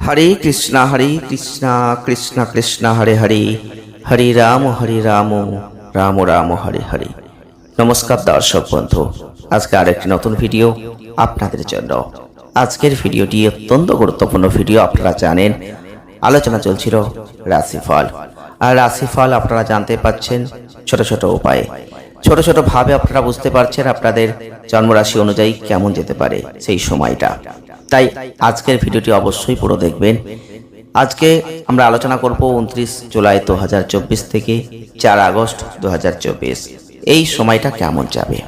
হরে কৃষ্ণ হরে কৃষ্ণ কৃষ্ণ কৃষ্ণ হরে হরে হরে রাম হরে রাম রাম রাম হরে হরে নমস্কার দর্শক বন্ধু, আজকে আরেকটি নতুন ভিডিও আপনাদের জন্য। আজকের ভিডিওটি অত্যন্ত গুরুত্বপূর্ণ ভিডিও আপনারা জানেন। আলোচনা চলছিল রাশিফল। আর রাশিফল আপনারা জানতে পাচ্ছেন ছোট ছোট উপায়ে। ছোট ছোট ভাবে আপনারা বুঝতে পারছেন আপনাদের জন্মরাশি অনুযায়ী কেমন যেতে পারে সেই সময়টা। তাই আজকের ভিডিওটি অবশ্যই পুরো দেখবেন। আজকে আমরা আলোচনা করব উনত্রিশ জুলাই দু হাজার চব্বিশ থেকে চার আগস্ট দু হাজার চব্বিশ। এই সময়টা কেমন যাবে?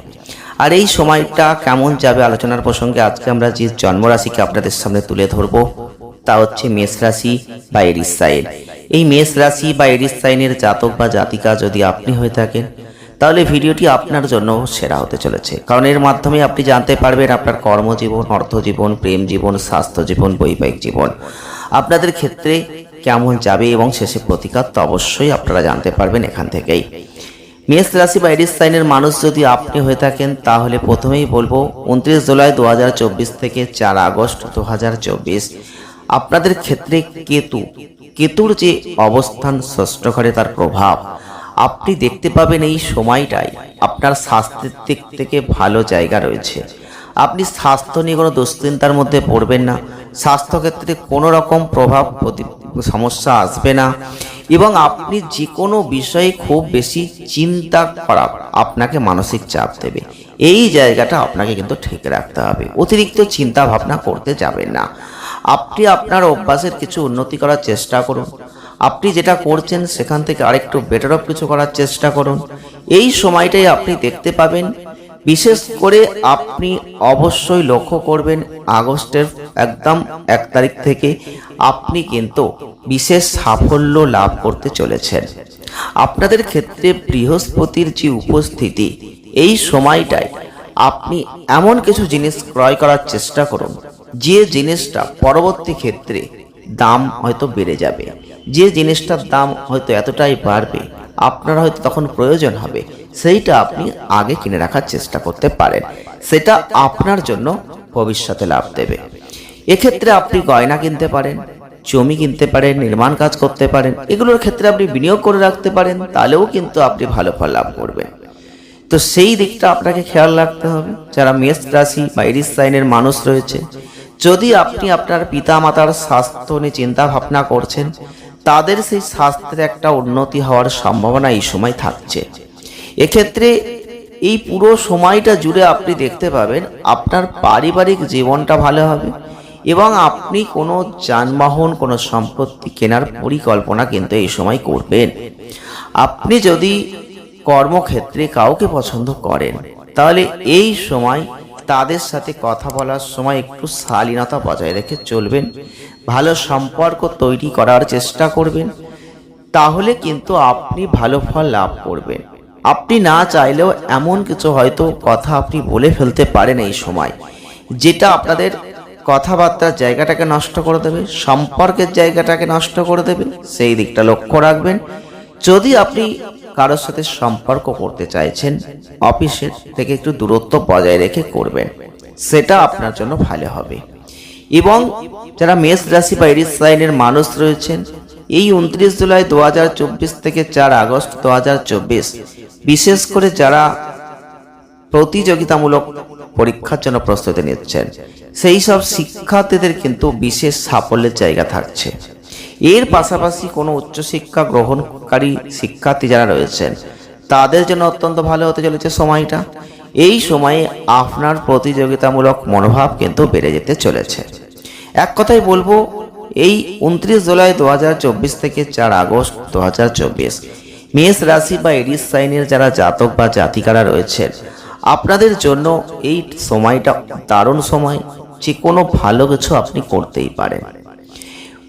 আর এই সময়টা কেমন যাবে আলোচনার প্রসঙ্গে আজকে আমরা যে জন্মরাশিকে আপনাদের সামনে তুলে ধরব, তা হচ্ছে মেষ রাশি বা এরিস সাইন। এই মেষ রাশি বা এরিস সাইনের জাতক বা জাতিকা যদি আপনি হয়ে থাকেন, তাহলে ভিডিওটি আপনার জন্য সেরা হতে চলেছে। কারণ এর মাধ্যমে আপনি জানতে পারবেন আপনার কর্মজীবন, অর্থজীবন, প্রেম জীবন, স্বাস্থ্য জীবন, বৈবাহিক জীবন। আপনাদের ক্ষেত্রে কেমন যাবে এবং শেষে প্রতিকার তো অবশ্যই আপনারা জানতে পারবেন এখান থেকেই। মেষ রাশি বা এরিস সাইনের মানুষ যদি আপনি হয়ে থাকেন, তাহলে প্রথমেই বলব, উনত্রিশ জুলাই দু হাজার চব্বিশ থেকে চার আগস্ট দু হাজার চব্বিশ। আপনাদের ক্ষেত্রে কেতু কেতুর যে অবস্থান ষষ্ঠ ঘরে তার প্রভাব, আপনি দেখতে পাবেন এই সময়টাই আপনার স্বাস্থ্যের দিক থেকে ভালো জায়গা রয়েছে। আপনি স্বাস্থ্য নিয়ে কোনো দুশ্চিন্তার মধ্যে পড়বেন না। স্বাস্থ্যক্ষেত্রে কোনো রকম প্রভাব সমস্যা আসবে না এবং আপনি যে কোনো বিষয়ে খুব বেশি চিন্তা করা আপনাকে মানসিক চাপ দেবে। এই জায়গাটা আপনাকে কিন্তু ঠিক রাখতে হবে। অতিরিক্ত চিন্তা ভাবনা করতে যাবেন না। আপনি আপনার অভ্যাসের কিছু উন্নতি করার চেষ্টা করুন। আপনি যেটা করছেন সেখান থেকে আরেকটু বেটার অফ কিছু করার চেষ্টা করুন। এই সময়টাই আপনি দেখতে পাবেন। বিশেষ করে আপনি অবশ্যই লক্ষ্য করবেন আগস্টের একদম এক তারিখ থেকে আপনি কিন্তু বিশেষ সাফল্য লাভ করতে চলেছেন। আপনাদের ক্ষেত্রে বৃহস্পতির যে উপস্থিতি, এই সময়টায় আপনি এমন কিছু জিনিস ক্রয় করার চেষ্টা করুন। যে জিনিসটা পরবর্তী ক্ষেত্রে দাম হয়তো বেড়ে যাবে, যে জিনিসটার দাম হয়তো এতটাই বাড়বে, আপনার হয়তো তখন প্রয়োজন হবে, সেইটা আপনি আগে কিনে রাখার চেষ্টা করতে পারেন, সেটা আপনার জন্য ভবিষ্যতে লাভ দেবে। এক্ষেত্রে আপনি গয়না কিনতে পারেন, জমি কিনতে পারেন, নির্মাণ কাজ করতে পারেন, এগুলোর ক্ষেত্রে আপনি বিনিয়োগ করে রাখতে পারেন, তাহলেও কিন্তু আপনি ভালো ফল লাভ করবেন। তো সেই দিকটা আপনাকে খেয়াল রাখতে হবে, যারা মেষ রাশি বা এরিস সাইনের মানুষ রয়েছে যদি আপনি আপনার পিতা মাতার স্বাস্থ্য নিয়ে চিন্তা ভাবনা করছেন, তাদের সেই স্বাস্থ্যের একটা উন্নতি হওয়ার সম্ভাবনা এই সময় থাকছে। এক্ষেত্রে এই পুরো সময়টা জুড়ে আপনি দেখতে পাবেন আপনার পারিবারিক জীবনটা ভালো হবে এবং আপনি কোনো যানবাহন, কোনো সম্পত্তি কেনার পরিকল্পনা কিন্তু এই সময় করবেন। আপনি যদি কর্মক্ষেত্রে কাউকে পছন্দ করেন, তাহলে এই সময় তাদের সাথে কথা বলার সময় একটু শালীনতা বজায় রেখে চলবেন, ভালো সম্পর্ক তৈরি করার চেষ্টা করবেন, তাহলে কিন্তু আপনি ভালো ফল লাভ করবেন। আপনি না চাইলেও এমন কিছু হয়তো কথা আপনি বলে ফেলতে পারেন এই সময়, যেটা আপনাদের কথাবার্তার জায়গাটাকে নষ্ট করে দেবে, সম্পর্কের জায়গাটাকে নষ্ট করে দেবে, সেই দিকটা লক্ষ্য রাখবেন। যদি আপনি কারোর সাথে সম্পর্ক করতে চাইছেন, অফিসের থেকে একটু দূরত্ব বজায় রেখে করবেন। সেটা আপনার জন্য ভালো হবে। এবং যারা মেষ রাশি বা এরিস সাইনের মানুষ রয়েছেন, এই উনত্রিশ জুলাই দু হাজার চব্বিশ থেকে চার আগস্ট দু বিশেষ করে যারা প্রতিযোগিতামূলক পরীক্ষার জন্য প্রস্তুতি নিচ্ছেন, সেই সব শিক্ষার্থীদের কিন্তু বিশেষ সাফল্যের জায়গা থাকছে। এর পাশাপাশি কোনো উচ্চশিক্ষা গ্রহণকারী শিক্ষার্থী যারা রয়েছেন, তাদের জন্য অত্যন্ত ভালো হতে চলেছে সময়টা। এই সময়ে আপনার প্রতিযোগিতামূলক মনোভাব কিন্তু বেড়ে যেতে চলেছে। এক কথাই বলব, এই উনত্রিশ জুলাই দু হাজার চব্বিশ থেকে চার আগস্ট দু হাজার চব্বিশ, মেষ রাশি বা এরিস সাইনের যারা জাতক বা জাতিকারা রয়েছেন, আপনাদের জন্য এই সময়টা দারুণ সময়। যে কোনো ভালো কিছু আপনি করতেই পারেন।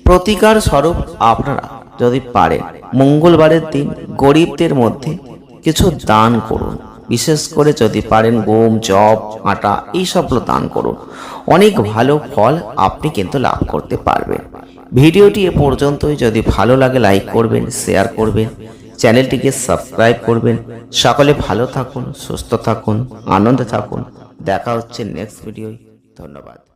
প্রতিকার স্বরূপ আপনারা যদি পারেন, মঙ্গলবারের দিন গরিবদের মধ্যে কিছু দান করুন। বিশেষ করে যদি পারেন গম জব আটা, এইসবগুলো দান করুন। অনেক ভালো ফল আপনি কিন্তু লাভ করতে পারবেন। ভিডিওটি এ পর্যন্তই। যদি ভালো লাগে লাইক করবেন, শেয়ার করবেন, চ্যানেলটিকে সাবস্ক্রাইব করবেন। সকলে ভালো থাকুন, সুস্থ থাকুন, আনন্দে থাকুন। দেখা হচ্ছে নেক্সট ভিডিওয়। ধন্যবাদ।